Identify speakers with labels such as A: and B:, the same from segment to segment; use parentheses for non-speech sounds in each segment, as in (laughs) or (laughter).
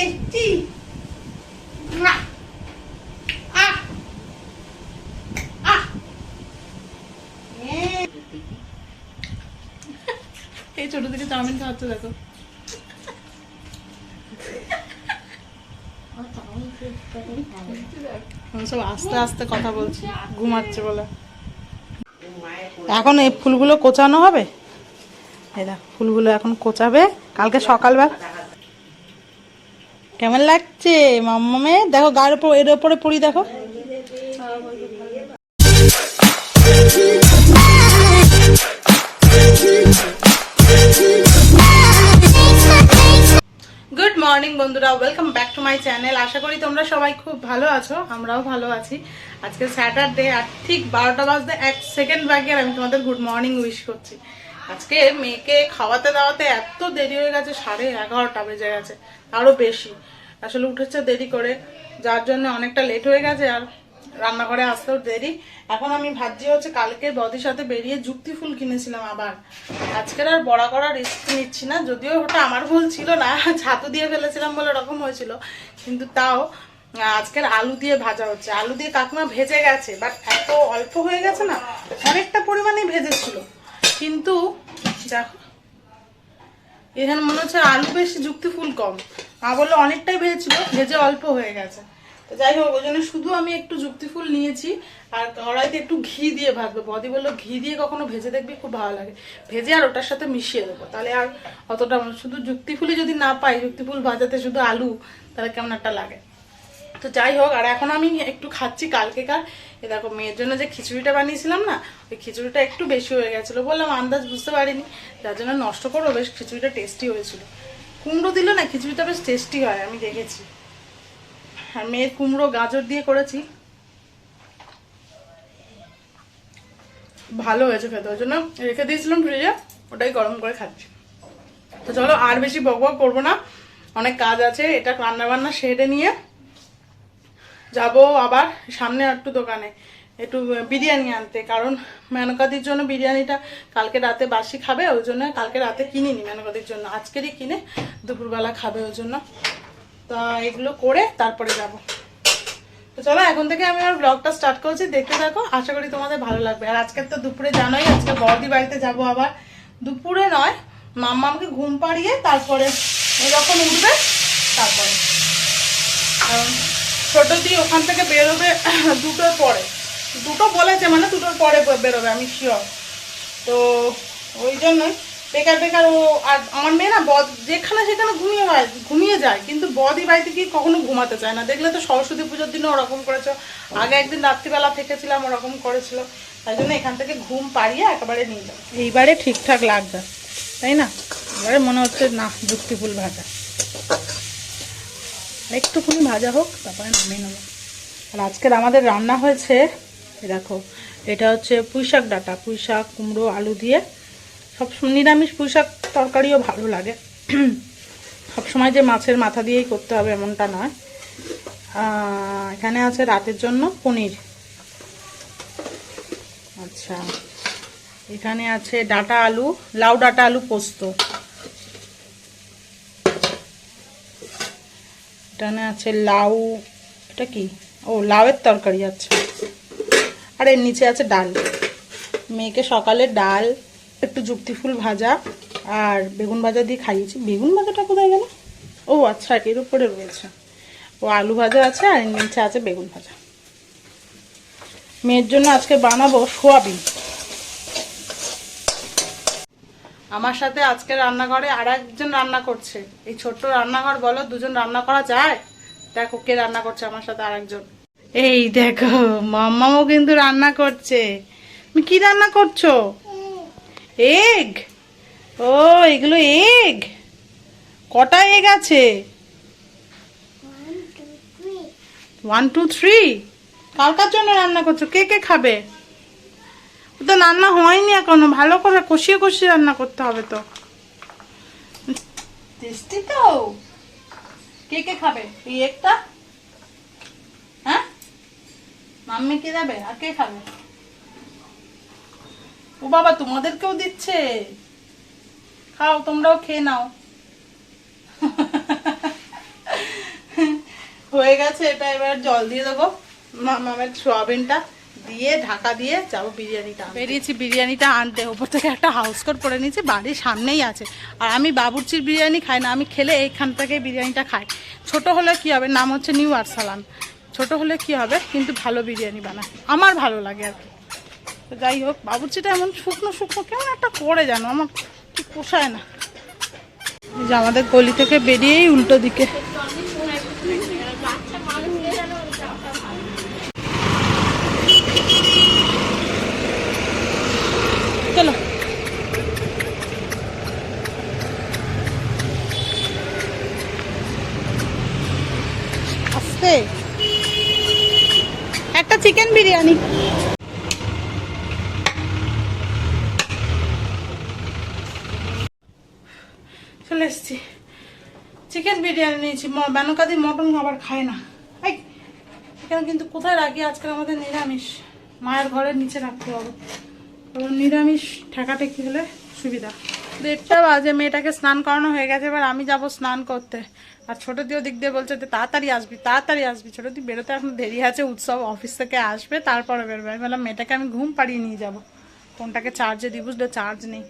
A: Tasty আহ (laughs) এই ছোট থেকে চাউমিন খাওয়াচ্ছে, দেখো। সব আস্তে আস্তে কথা বলছি, ঘুমাচ্ছে বলে। এখন এই ফুলগুলো কোচানো হবে? এই ফুলগুলো এখন কোচাবে। কালকে সকালবেলা কেমন লাগছে? মাম্মামে? দেখো, গায়ের উপর এর উপরে পড়ি দেখো। গুড মর্নিং বন্ধুরা। Welcome back to my channel আশা করি তোমরা সবাই খুব ভালো আছো, আমরাও ভালো আছি। আজকে স্যাটারডে আর ঠিক বারোটা বাজতে এক সেকেন্ড বাকি, আর আমি তোমাদের গুড মর্নিং উইশ করছি। আজকে মেয়েকে খাওয়াতে দাওয়াতে এত দেরি হয়ে গেছে, সাড়ে এগারোটা বেজে গেছে আরও বেশি। আসলে উঠেছে দেরি করে, যার জন্য অনেকটা লেট হয়ে গেছে আর রান্নাঘরে আসতেও দেরি। এখন আমি ভাবছি হচ্ছে কালকে বদির সাথে বেরিয়ে যুক্তি ফুল কিনেছিলাম আবার। আজকের আর বড়া করার রিস্ক নিচ্ছি না, যদিও ওটা আমার ভুল ছিল না, ছাতু দিয়ে ফেলেছিলাম বলে ওরকম হয়েছিল। কিন্তু তাও আজকের আলু দিয়ে ভাজা হচ্ছে। আলু দিয়ে কাকিমা ভেজে গেছে বাট এত অল্প হয়ে গেছে না, অনেকটা পরিমাণে ভেজেছিল। কিন্তু দেখো এখানে মনে হচ্ছে আলু বেশি যুক্তি ফুল কম। মা বলল অনেকটাই ভেজেছিল, ভেজে অল্প হয়ে গেছে। তো যাই হোক, ওই জন্য শুধু আমি একটু যুক্তি ফুল নিয়েছি, আর কড়াইতে একটু ঘি দিয়ে ভাজবো। বদি বলল, ঘি দিয়ে কখনো ভেজে দেখবি, খুব ভালো লাগে। ভেজে আর ওটার সাথে মিশিয়ে দেবো। তাহলে আর অতটা শুধু যুক্তি ফুলই যদি না পাই, যুক্তি ফুল ভাজাতে শুধু আলু, তাহলে কেমন একটা লাগে? তো যাই হোক, আর এখন আমি একটু খাচ্ছি কালকেকার এ দেখো, মেয়ের জন্য যে খিচুড়িটা বানিয়েছিলাম না, ওই খিচুড়িটা একটু বেশি হয়ে গেছিল বললাম, আন্দাজ বুঝতে পারিনি। যার জন্য নষ্ট করো, বেশ খিচুড়িটা টেস্টি হয়েছিল। কুমড়ো দিল না, খিচুড়িটা বেশ টেস্টি হয়, আমি দেখেছি। আর মেয়ের কুমড়ো গাজর দিয়ে করেছি। ভালো হয়েছে খেতে, ওই জন্য রেখে দিয়েছিলাম ফ্রিজে ওটাই গরম করে খাচ্ছি। তো চলো, আর বেশি বক বক করব না। অনেক কাজ আছে, এটা রান্না বান্না সেরে নিয়ে যাব আবার সামনে একটু দোকানে। একটু বিরিয়ানি আনতে, কারণ মেনকাদির জন্য বিরিয়ানিটা কালকে রাতে বাসি খাবে, ওই জন্য কালকে রাতে কিনিনি মেনকাদির জন্য। আজকেরই কিনে, দুপুরবেলা খাবে ওই জন্য। তা এগুলো করে তারপরে যাব। তো চলো, এখন থেকে আমি আমার ব্লগটা স্টার্ট করছি, দেখতে থাকো, আশা করি তোমাদের ভালো লাগবে। আর আজকে তো দুপুরে জানোই, আজকে বড়দি বাড়িতে যাব আবার। দুপুরে নয় মাম্মা আমাকে ঘুম পাড়িয়ে তারপরে যখন উঠবে, তারপরে। কারণ ছোট দিয়ে ওখান থেকে বেরোবে (coughs) দুটোর পরে। দুটো বলেছে মানে দুটোর পরে বেরোবে, আমি শিওর তো ওই জন্যই বেকার বেকার ও আর আমার মেয়ে না বদ, যেখানে সেখানে ঘুমিয়ে হয়, ঘুমিয়ে যায়, কিন্তু বদি বাড়িতে গিয়ে কখনো ঘুমাতে চায় না। দেখলে তো সরস্বতী পুজোর দিনও ওরকম করেছ। আগে একদিন রাত্রিবেলা থেকেছিলাম, ওরকম করেছিল। তাই জন্য এখান থেকে ঘুম পাড়িয়ে একেবারে নিয়ে যাও। এইবারে ঠিকঠাক লাগবে, তাই না? এবারে মনে হচ্ছে, না যুক্তিফুল ভাজা। একটুখানি ভাজা হোক, তারপরে নামিয়ে নেব। আর আজকের আমাদের রান্না হয়েছে দেখো, এটা হচ্ছে পুঁইশাক ডাটা, পুঁইশাক, কুমড়ো, আলু দিয়ে। সব নিরামিষ পুঁইশাক তরকারিও ভালো লাগে। সবসময় যে মাছের মাথা দিয়েই করতে হবে এমনটা নয়। এখানে আছে রাতের জন্য পনির। আচ্ছা এখানে আছে ডাটা আলু, লাউ ডাটা আলু পোস্ত। এখানে আছে লাউ, এটা কি? ও, লাউয়ের তরকারি আছে আর এর নিচে আছে ডাল। মেয়েকে সকালে ডাল, একটু যুক্তি ফুল ভাজা আর বেগুন ভাজা দিয়ে খাইয়েছি। বেগুন ভাজাটা কোথায় গেল? ও আচ্ছা এর উপরে রয়েছে। ও, আলু ভাজা আছে আর নিচে আছে বেগুন ভাজা। মেয়ের জন্য আজকে বানাবো সোয়াবিন। আমার সাথে আজকে রান্নাঘরে আর একজন রান্না করছে। এই ছোট্ট রান্নাঘর বলো দুজন রান্না করা যায়? দেখো কে রান্না করছে আমার সাথে আরেকজন। এই দেখো মাম্মাও কিন্তু রান্না করছে। তুমি কি রান্না করছ? এগ? ও এগুলো এগ? কটা এগ আছে? ওয়ান টু থ্রি কার কার জন্য রান্না করছ? কে কে খাবে? তো রান্না হয়নি এখনও, ভালো করে কষিয়ে কষিয়ে রান্না করতে হবে তো। টেস্টি তো। কে কে খাবে? একটা? হ্যাঁ? মাম্মি কে আর কে খাবে? ও বাবা, তোমাদেরকেও দিচ্ছে। খাও, তোমরাও খেয়ে নাও। হয়ে গেছে এটা, এবার জল দিয়ে দেবো মামের সোয়াবিনটা। দিয়ে ঢাকা দিয়ে যাব বিরিয়ানিটা বেরিয়েছি, বিরিয়ানিটা আনতে। ওপর থেকে একটা হাউস কোট করে নিয়েছি, বাড়ির সামনেই আছে। আর আমি বাবুর্চির বিরিয়ানি খাই না, আমি খেলে এইখান থেকে বিরিয়ানিটা খাই। ছোট হলে কি হবে? নাম হচ্ছে নিউ আরসালান ছোট হলে কি হবে? কিন্তু ভালো বিরিয়ানি বানায়। আমার ভালো লাগে আর কি। তো যাই হোক, বাবুর্চিটা এমন শুকনো শুকনো, কেমন একটা করে জানো আমার ঠিক পোষায় না। যে আমাদের গলি থেকে বেরিয়েই উল্টো দিকে চলো আস্তে একটা চিকেন বিরিয়ানি চলে এসছি চিকেন নিয়েছি বেনকাদি মটন আবার খায় না। এখানে কিন্তু কোথায় রাখি? আজকাল আমাদের নিরামিষ। মায়ের ঘরের নিচে রাখতে হবে। কারণ নিরামিষ ঠেকাঠেকি হলে? সুবিধা। দেড়টা বাজে, মেয়েটাকে স্নান করানো হয়ে গেছে। এবার আমি যাব স্নান করতে। আর ছোটো দিও দিক দিয়ে বলছে যে, তাড়াতাড়ি আসবি তাড়াতাড়ি আসবি। ছোটো দি বেরোতে এখন দেরি আছে, উৎসব অফিস থেকে আসবে, তারপরে বেরোবে। আমি বললাম, মেয়েটাকে আমি ঘুম পাড়িয়ে নিয়ে যাব। ফোনটাকে চার্জে দিই বুঝলো? চার্জ নেই।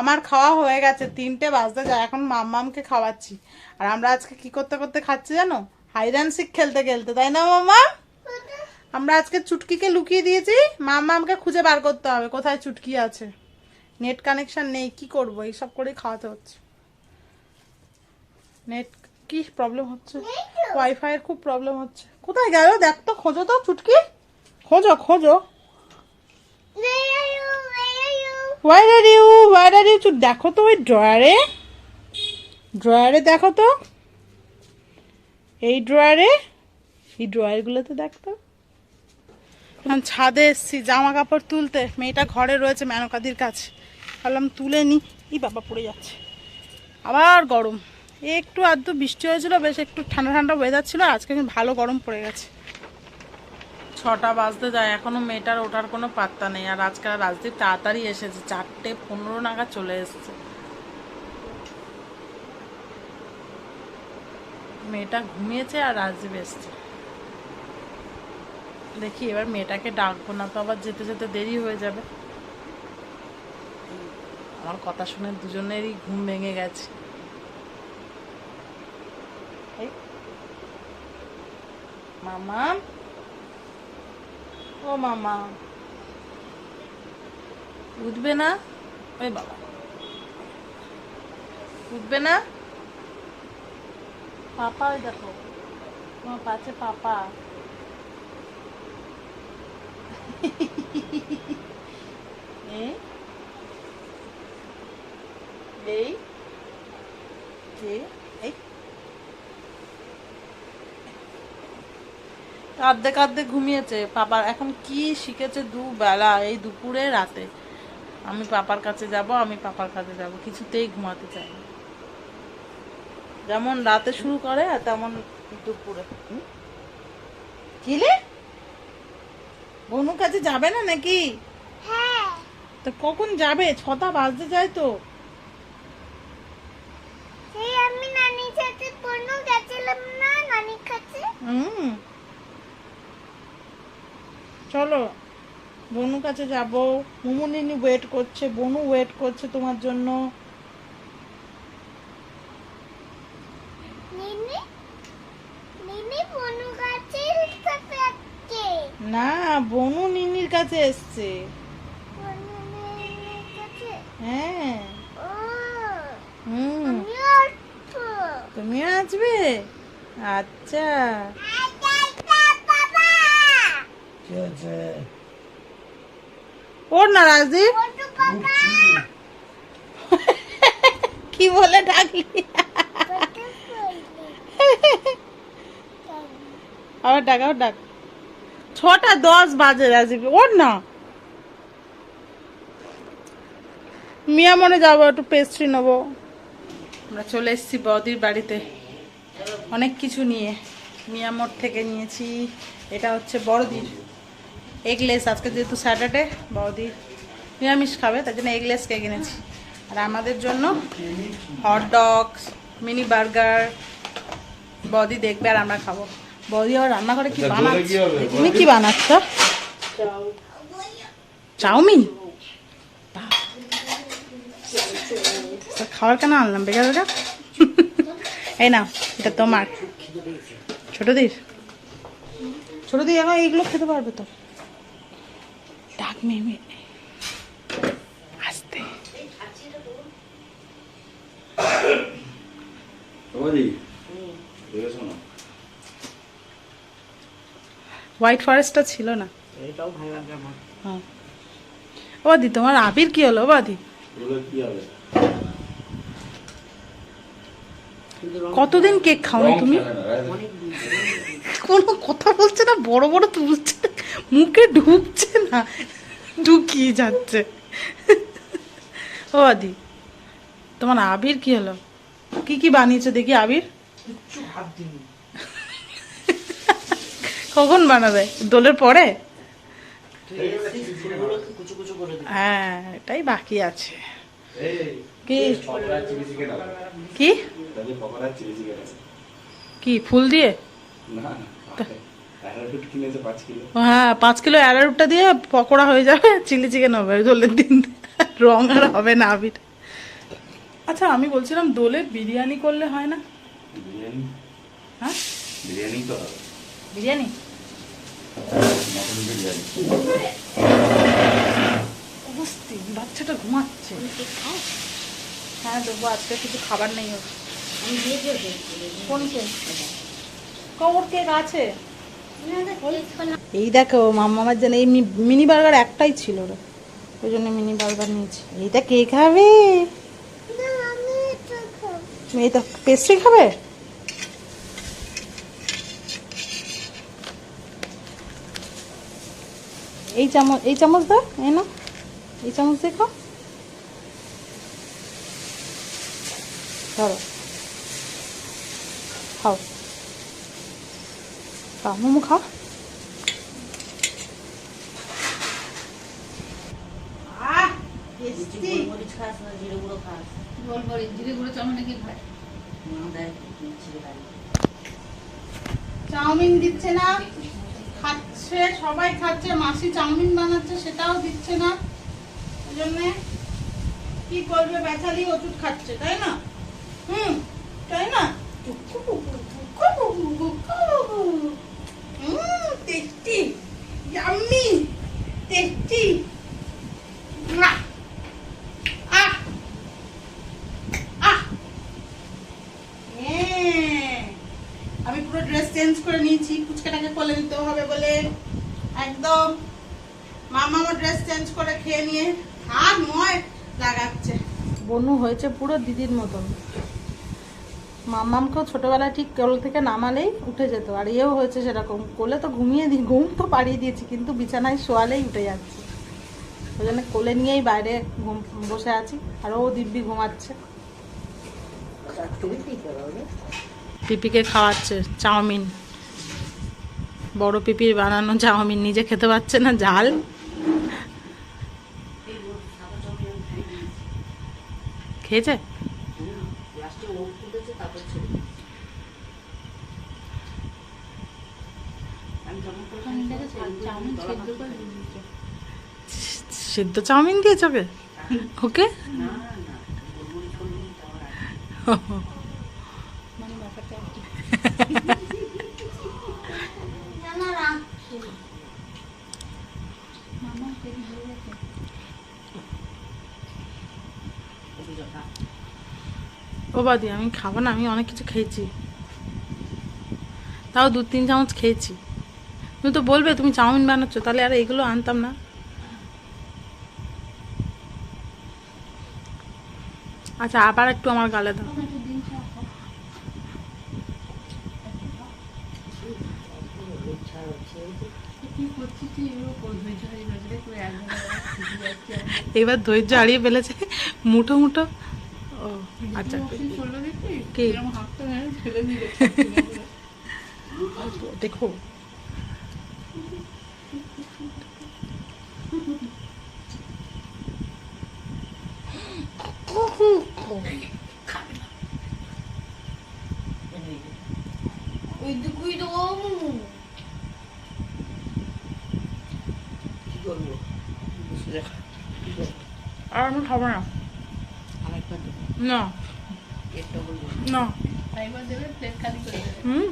A: আমার খাওয়া হয়ে গেছে, তিনটে বাজতে যায়। এখন মাম্মামকে খাওয়াচ্ছি। আর আমরা আজকে কি করতে করতে খাচ্ছি জানো? হাইড সিক খেলতে খেলতে তাই না মাম্মা আমরা আজকে চুটকিকে লুকিয়ে দিয়েছি মামা আমাকে খুঁজে বার করতে হবে কোথায় চুটকি আছে? নেট কানেকশন নেই কি করব? এইসব করে খাওয়াতে হচ্ছে। নেট কি প্রবলেম হচ্ছে? ওয়াইফাই এর খুব প্রবলেম হচ্ছে। কোথায় গেল? দেখ তো খোঁজো তো চুটকি। খোঁজো খোঁজো। Why are you why are you চুট দেখো তো ওই ড্রয়ারে ড্রয়ারে দেখো তো। এই ড্রয়ারে এই ড্রয়ারগুলোতে দেখতো ছাদে এসছি জামা কাপড় তুলতে। মেয়েটা ঘরে রয়েছে মেনকাদির কাছে। ভাবলাম তুলে নি। ই বাবা, পড়ে যাচ্ছে। আবার গরম। একটু আধটু বৃষ্টি হয়েছিল, বেশ একটু ঠান্ডা ঠান্ডা ওয়েদার ছিল আজকে কিন্তু ভালো গরম পড়ে গেছে। ছটা বাজতে যায়, এখনও মেয়েটার ওঠার কোনো পাত্তা নেই। আর আজকাল রাজদীপ তাড়াতাড়ি এসেছে, চারটে পনেরো নাগাদ চলে এসেছে। মেয়েটা ঘুমিয়েছে আর রাজদীপ এসছে দেখি এবার মেয়েটাকে ডাকবো না তো আবার যেতে যেতে দেরি হয়ে যাবে। আমার কথা শুনে দুজনেরই ঘুম ভেঙে গেছে। মামা। ও মামা। উঠবে না? ওই বাবা। উঠবে না? পাপা দেখো। তোমার পাশে পাপা। কাঁদতে কাঁদতে ঘুমিয়েছে। পাপার এখন কি শিখেছে দুবেলা, এই দুপুরে রাতে। আমি পাপার কাছে যাব, আমি পাপার কাছে যাব, কিছুতেই ঘুমাতে চাই না। যেমন রাতে শুরু করে আর তেমন দুপুরে? কিলে বনুর কাছে যাবে না নাকি? তো কখন যাবে? ছটা বাজতে যায় তো।
B: আমি নানির সাথে পড়নো গেছিলাম না নানির কাছে?
A: হুম। চলো বনু কাছে যাব। মুমুনিনি ওয়েট করছে বনু ওয়েট করছে তোমার জন্য
B: নিনি নিনি পড়নো কাছে সাথে আছে
A: না বনু নিনির কাছে এসছে। হ্যাঁ।
B: ও
A: হুম। তুমিও আসবে? আচ্ছা। ওর না রাজদীপ? কি বলে ডাকলি? আবার ডাক আবার ডাক। ছটা দশ বাজে রাজীব। ওর না। মিয়া মনে যাব, একটু পেস্ট্রি নেব। আমরা চলে এসেছি বৌদির বাড়িতে। অনেক কিছু নিয়ে। মিয়ামোর থেকে নিয়েছি। এটা হচ্ছে বড়দির এগলেস আজকে যেহেতু স্যাটারডে বৌদি নিরামিষ খাবে, তার জন্য এগলেস কেক কিনেছি আর আমাদের জন্য হট ডগস মিনি বার্গার বদি দেখবে আর আমরা খাব। বদি আবার রান্না করে কি বানাচ্ছে তুমি কি বানাচ্ছ? চাউমিন? খাবার কেন আনলাম বেকার বেকার এই না এটা তোমার। ছোটদির? ছোটদি এখন এইগুলো খেতে পারবে তো? ডাক মেয়ে আসতে
C: বাবাজি দেখেছ না
A: হোয়াইট ফরেস্টটা ছিল না? হ্যাঁ। ও দি তোমার আবির কি হলো বাদি?
C: দোলে কি হবে?
A: কতদিন কেক
C: খাওনি
A: তুমি? কোনো কথা বলছে না বড় বড় তুলছে মুখে ঢুকছে না ঢুকিয়ে যাচ্ছে। ও আদি তোমার আবির কি হলো? কি কি বানিয়েছো দেখি আবির? কখন বানাবে? দোলের পরে? হ্যাঁ এটাই বাকি আছে। কি। কি। কি ফুল দিয়ে? হ্যাঁ পাঁচ কিলো অ্যারারুটটা দিয়ে পকোড়া হয়ে যাবে চিলি চিকেন হবে দোলের দিন। রং আর হবে না আবির। আচ্ছা আমি বলছিলাম দোলে বিরিয়ানি করলে হয় না?
C: বিরিয়ানি?
A: হ্যাঁ?
C: বিরিয়ানি তো হবে।
A: বিরিয়ানি অবস্থি বাচ্চাটা ঘুমাচ্ছে। হ্যাঁ দেবো আজকে কিছু খাবার নেই ওর। কোন কেক? কবর কেক আছে। এই দেখো মামার জন্য এই মিনি বার্গার একটাই ছিল রে ওই জন্য মিনি বার্গার নিয়েছি। এইটা কে খাবে। এই তো পেস্ট্রি খাবে? এই চামচ এই চামচ দাও এই না এই চামচ দিয়ে খাও ধরো। খাও। খাও মোমো খাও।
D: না
E: চাউমিনে
D: ছিঁড়ে খাই
A: চাউমিন দিচ্ছে, সবাই খাচ্ছে, মাসি চাউমিন বানাচ্ছে, সেটাও দিচ্ছে না। ওই জন্যে কি করবে বেচালি ওষুধ খাচ্ছে, তাই না? হুম, তাই না? টেস্টি টেস্টি আহ আহ হ্যাঁ আমি পুরো ড্রেস চেঞ্জ করে নিয়েছি ফুচকাটাকে কোলে নিতে হবে বলে একদম মামা আমার ড্রেস চেঞ্জ করে খেয়ে নিয়ে আর ময় লাগাচ্ছে। বনু হয়েছে পুরো দিদির মতন। মামামকেও ছোটবেলায় ঠিক কোল থেকে নামালেই উঠে যেত, আর এও হয়েছে সেরকম। কোলে তো ঘুমিয়ে দিই ঘুম তো পাড়িয়ে দিয়েছি, কিন্তু বিছানায় শোয়ালেই উঠে যাচ্ছে। ওই জন্য কোলে নিয়েই বাইরে ঘুম বসে আছি, আর ও দিব্যি ঘুমাচ্ছে? পিপিকে খাওয়াচ্ছে চাউমিন। বড় পিপির বানানো চাউমিন নিজে খেতে পারছে না, ঝাল খেয়েছে
D: লাস্টে ও তুলেছে তারপর ছেড়ে দিয়েছে। আমি যখন করেছি,
E: দিয়েছে।
A: সিদ্ধ চাউমিন দিয়েছ ওকে ওকে (laughs)
D: না না গোলমরিচ গোলমরিচ দেওয়ার আগে।
E: মানে ব্যাপারটা একটু
B: জানো রাখছি।
E: মামা পেট ভরে গেছে
D: ওষুধ খা।
A: ও বাদি আমি খাব না আমি অনেক কিছু খেয়েছি। তাও দু তিন চামচ খেয়েছি। তুমি তো বলবে তুমি চাউমিন বানাচ্ছো তাহলে আর এগুলো আনতাম না। আচ্ছা আবার একটু আমার গালে দাও। এবার ধৈর্য হারিয়ে ফেলেছে মুঠো মুঠো। আচ্ছা? কি? দেখো
E: ওইটুকুই তো
D: কি করব বসে দেখা কি করব
A: আর আমি খাব না
D: আরেকবার দেবো
A: না
D: পেটটা বলব
A: না। হুম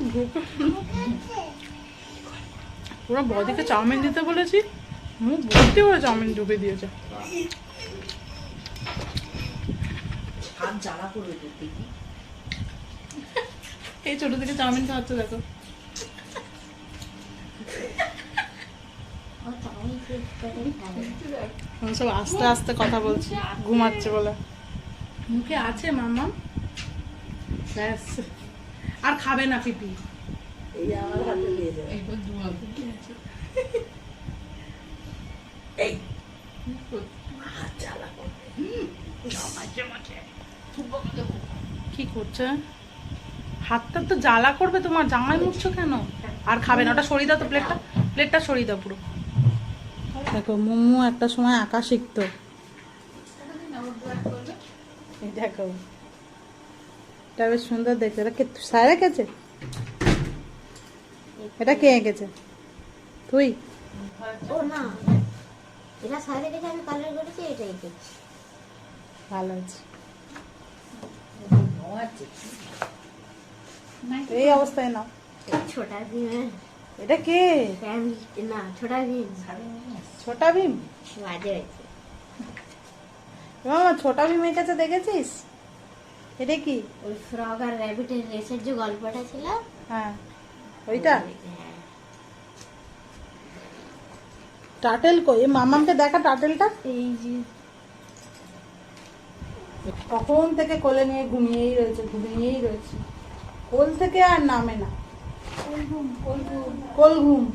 A: বদিকে চাউমিন দিতে বলেছি মুখ ভর্তি করে চাউমিন ঢুকে দিয়েছে। এই ছোট থেকে চাউমিন খাওয়াচ্ছে দেখো। সব আস্তে আস্তে কথা বলছি ঘুমাচ্ছে বলে। মুখে আছে মাম্মা? ব্যাস। আর খাবে না পিপি।
D: এই আমার হাতে দিয়ে যাবে
E: একবার দুয়াবে
D: এই। হাত জ্বালা করবে।
A: কি করছে? হাতটা তো জ্বালা করবে তোমার জামাই মুছছো কেন? আর খাবে না ওটা সরিয়ে দাও তো প্লেটটা প্লেটটা সরিয়ে দাও পুরো। দেখো মোমো একটা সময় আঁকা শিখতো। দেখো। এটা বেশ সুন্দর দেখতে। এটা কে স্যার এঁকেছে এটা কে এঁকেছে? তুই?
B: ও না এটা দেখে আমি কালার করেছি দেখছি
A: ভালো আছে। এই অবস্থায়
B: ছোটা ভীমের
A: এটা কে?
B: না ছোটা ভীম।
A: ছোটা ভীম?
B: বাজে হয়েছে
A: ছোটা ভীম এঁকেছে দেখেছিস? এটা কি?
B: ওই ফ্রগ আর র্যাবিটের রেসের যে গল্পটা ছিল?
A: হ্যাঁ। ওইটা?
B: হ্যাঁ।
A: টাটেল কই? মামামকে দেখা টাটেলটা?
B: এই যে।
A: কখন থেকে কোলে নিয়ে ঘুমিয়েই রয়েছে ঘুমিয়েই রয়েছে। কোল থেকে আর নামে না। কোল ঘুম কোল ঘুম। কোল ঘুম।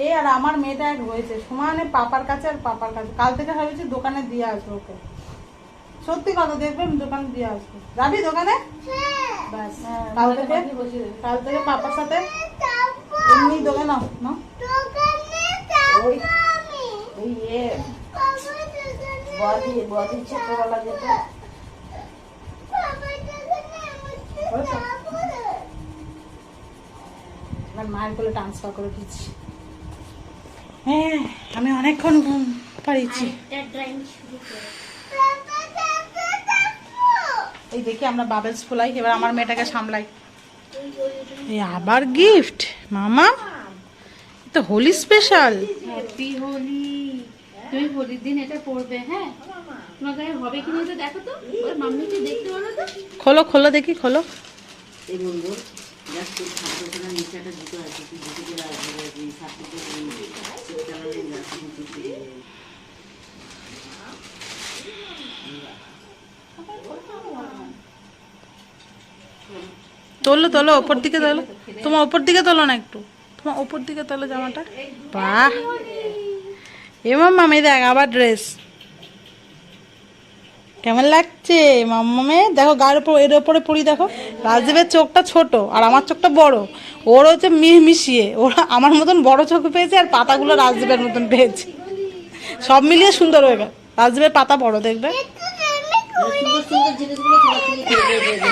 A: এ আর আমার মেয়েটা এক হয়েছে। সমানে পাপার কাছে আর পাপার কাছে। কাল থেকে ভেবেছি দোকানে দিয়ে আসব ওকে। সত্যি কথা, দেখবেন দোকানে দিয়ে আসব। যাবি দোকানে? ব্যাস। কাল থেকে কাল থেকে পাপার সাথে এমনি দোকানে নাও
D: ওই ওই ইয়ে বদি বদি ছোটবেলা
A: এবার মায়ের কোলে ট্রান্সফার করে দিচ্ছি। হ্যাঁ আমি অনেকক্ষণ ঘুম
B: করে
A: এই দেখি আমরা বাবেলস ফুলাই এবার আমার মেয়েটাকে সামলাই। এই আবার গিফট মামা? তো হোলি স্পেশাল
E: হ্যাপি হোলি তুমি হোলির দিন এটা পড়বে হ্যাঁ? তোমার গায়ে হবে কি না তো দেখো তো। ওর মাম্মিকে দেখতে বলো তো।
A: খোলো খোলো দেখি খোলো।
D: এই বলব জুতো
A: তোলো তোলো, ওপর দিকে তোলো। তোমার ওপর দিকে তোলো না একটু। তোমার ওপর দিকে তোলো জামাটা। বাহ। এ মাম্মা মেয়ে দেখ, আবার ড্রেস কেমন লাগছে? মাম্মামে? দেখো গায়ের উপর এর ওপরে পড়ি দেখো। রাজদীপের চোখটা ছোট আর আমার চোখটা বড়। ওর হচ্ছে মিহ মিশিয়ে ওরা আমার মতন বড় চোখ পেয়েছে আর পাতাগুলো রাজদীপের মতন পেয়েছে। সব মিলিয়ে সুন্দর হয়ে গেল। রাজদীপের পাতা বড় দেখবে।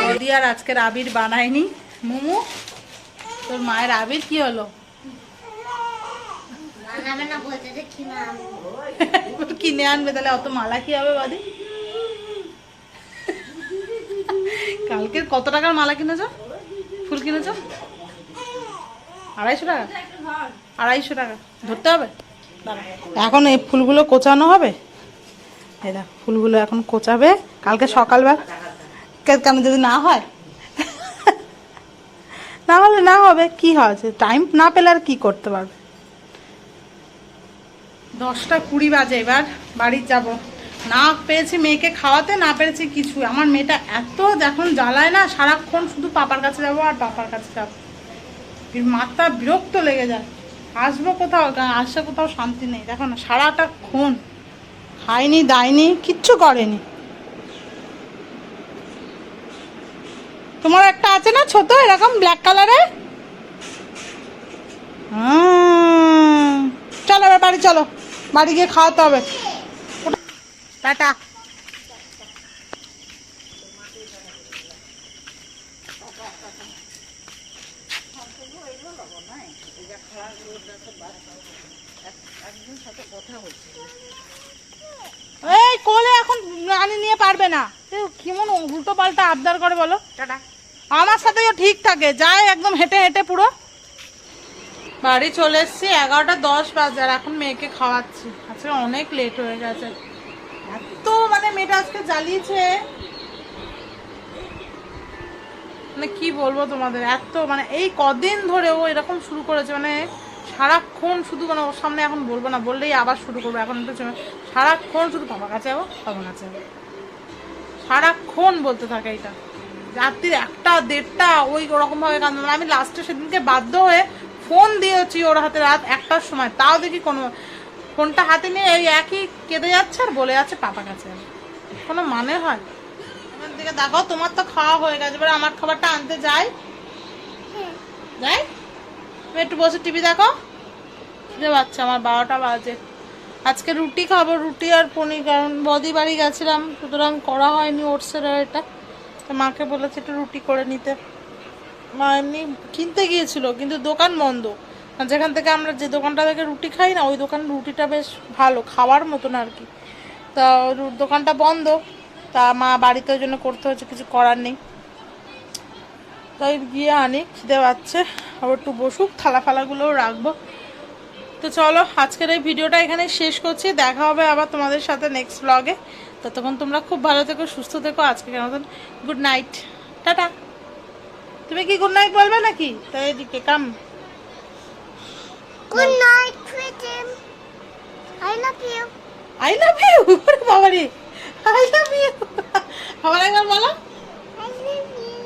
A: নদী আর আজকের আবির বানায়নি। মোমো তোর মায়ের আবির কি হলো?
B: কিনে
A: আনবে তাহলে অত মালা কি হবে বাদি? কালকে কত টাকার মালা কিনেছ? ফুল কিনেছ? আড়াইশো টাকা? আড়াইশো টাকা। ধরতে হবে? এখন এই ফুলগুলো কোচানো হবে? এই ফুলগুলো এখন কোচাবে। কালকে সকালবেলা কেন যদি না হয়? না হলে না হবে, কি হয়েছে টাইম না পেলে আর কি করতে পারবে? দশটা কুড়ি বাজে এবার, বাড়ি যাব। না পেরেছি মেয়েকে খাওয়াতে, না পেরেছি কিছু আমার মেয়েটা এত এখন জ্বালায় না, সারাক্ষণ শুধু পাপার কাছে যাব আর পাপার কাছে যাব। মাথা বিরক্ত লেগে যায়। আসব কোথাও আসে কোথাও শান্তি নেই। দেখো না, সারাটা খুন। খায়নি, দায়নি, কিচ্ছু করেনি। তোমার একটা আছে না ছোট, এরকম ব্ল্যাক কালারের চলো এবার বাড়ি, চলো। বাড়ি গিয়ে খাওয়াতে হবে। টাটা।
D: এই
A: কোলে এখন রানি নিয়ে পারবে না। কেমন উল্টো পাল্টা আবদার করে বলো।
D: টাটা।
A: আমার সাথেও ঠিক থাকে যায় একদম হেঁটে হেঁটে পুরো। বাড়ি চলে এসছি এগারোটা দশ বাজার এখন মেয়েকে খাওয়াচ্ছি। আজকে অনেক লেট হয়ে গেছে। এত মানে মেয়েটা আজকে জ্বালিয়েছে। মানে কি বলব তোমাদের, এত মানে এই কদিন ধরে ও এরকম শুরু করেছে মানে সারাক্ষণ শুধু মানে ওর সামনে এখন বলব না, বললেই আবার শুরু করব, এখন একটু সারাক্ষণ শুধু পাপা কাছে যাব পাপা কাছে সারাক্ষণ বলতে থাকে এটা। রাত্রির একটা, দেড়টা, ওই ওরকম ভাবে কান্দে মানে আমি লাস্টে সেদিনকে বাধ্য হয়ে ফোন দিয়েছি ওর হাতে রাত একটার সময়, তাও দেখি কোনো ফোনটা হাতে নিয়ে এই একই কেঁদে যাচ্ছে আর বলে যাচ্ছে পাপা কাছে। কোনো মানে হয়? দিকে দেখো, তোমার তো খাওয়া হয়ে গেছে। এবার আমার খাবারটা আনতে যাই। যাই। একটু বসে টিভি দেখো। খিদে পাচ্ছে, আমার বারোটা বাজে। আজকে রুটি খাব, রুটি আর পনির, কারণ বদি বাড়ি গেছিলাম। সুতরাং করা হয়নি ওটসের এটা। মাকে বলেছে একটু রুটি করে নিতে। মা এমনি কিনতে গিয়েছিল, কিন্তু দোকান বন্ধ। যেখান থেকে আমরা যে দোকানটা থেকে রুটি খাই না, ওই দোকান রুটিটা বেশ ভালো, খাওয়ার মতন আর কি। তা দোকানটা বন্ধ, তা মা বাড়িতে ওই জন্য করতে হচ্ছে, কিছু করার নেই। তাই গিয়ে আনি, খিদে পাচ্ছে, আবার একটু বসুক, থালা ফালাগুলোও রাখব। তো চলো, আজকের এই ভিডিওটা এখানে শেষ করছি, দেখা হবে আবার তোমাদের সাথে নেক্সট ব্লগে ততক্ষণ তোমরা খুব ভালো থেকো, সুস্থ থেকো আজকে কেন গুড নাইট টাটা। তুমি কি গুড নাইট বলবে নাকি? তাই এদিকে come
B: good night Pritam I love you
A: I love you বাবা রে আই লাভ ইউ আবার একবার বলো। I love you